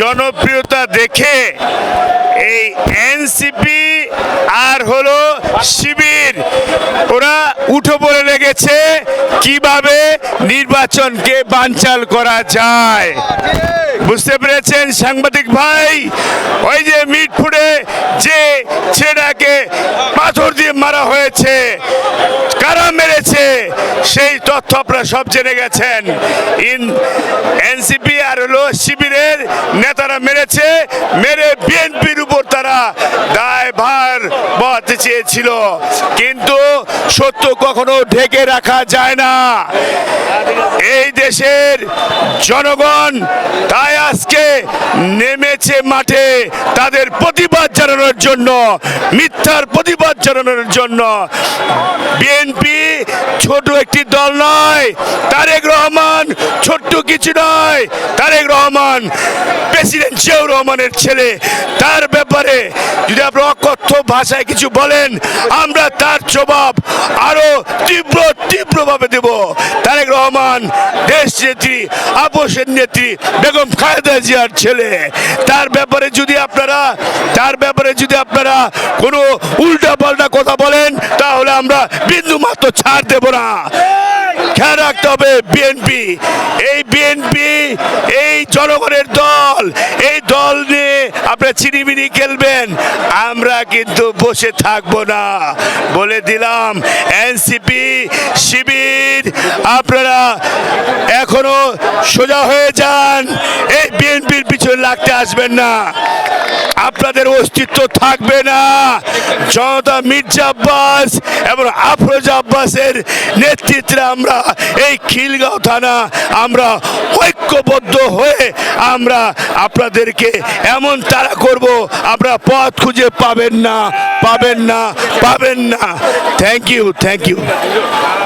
জনপ্রিয়তা দেখে এই এনসিপি আর হলো শিবির, ওরা উঠে পড়ে লেগেছে কীভাবে নির্বাচনকে বানচাল করা যায়। বুঝতে পেরেছেন সাংবাদিক ভাই? ওই যে মিটফুটে যে ছেলেটাকে পাথর দিয়ে মারা হয়েছে, কারা মেরেছে, সেই তথ্য আপনারা সব জেনে গেছেন। ইন এনসিপি হলো শিবিরের নেতারা মেরেছে, মেরে বিএনপির উপর তারা দায়ভার বহাতে চেয়েছিল। কিন্তু সত্য কখনো ঢেকে রাখা যায় না। এই দেশের জনগণ তাই আজকে নেমেছে মাঠে তাদের প্রতিবাদ জানানোর জন্য, মিথ্যার প্রতিবাদ জানানোর জন্য। বিএনপি ছোট একটি দল নয়, তারেক রহমান ছোট্ট কিছু নয়। তারেক রহমান, প্রেসিডেন্ট জিয়াউর রহমানের ছেলে, তার ব্যাপারে যদি আপনি অকথ্য ভাষায় কিছু বলেন, আমরা তার জবাব আরও তীব্র, তীব্রভাবে দেব। তারেক রহমান, দেশ নেত্রী, আপোষের নেত্রী, বেগম খালেদা জিয়ার ছেলে। তার ব্যাপারে যদি আপনারা, তার ব্যাপারে যদি আপনারা কোনো উল্টা পাল্টা কথা বলেন, তাহলে আমরা বিন্দু মাত্র ছাড় দেব না। রাখতে হবে বিএনপি এই বিএনপি এই জনগণের দল, এই দল নিয়ে আপনারা চিনিমিনি খেলবেন। আমরা কিন্তু বসে থাকব না। বলে দিলাম এনসিপি শিবির, আপনারা এখনও সোজা হয়ে যান। এই বিএনপির পিছনে লাগতে আসবেন না। আপনাদের অস্তিত্ব থাকবে না। জনতা মির্জা আব্বাস এবং আফরোজ আব্বাসের নেতৃত্বে আমরা এই খিলগাঁও থানা আমরা ঐক্যবদ্ধ হয়ে আমরা আপনাদেরকে এমন তারা করব, আপনারা পথ খুঁজে পাবেন না পাবেন না পাবেন না। Thank you thank you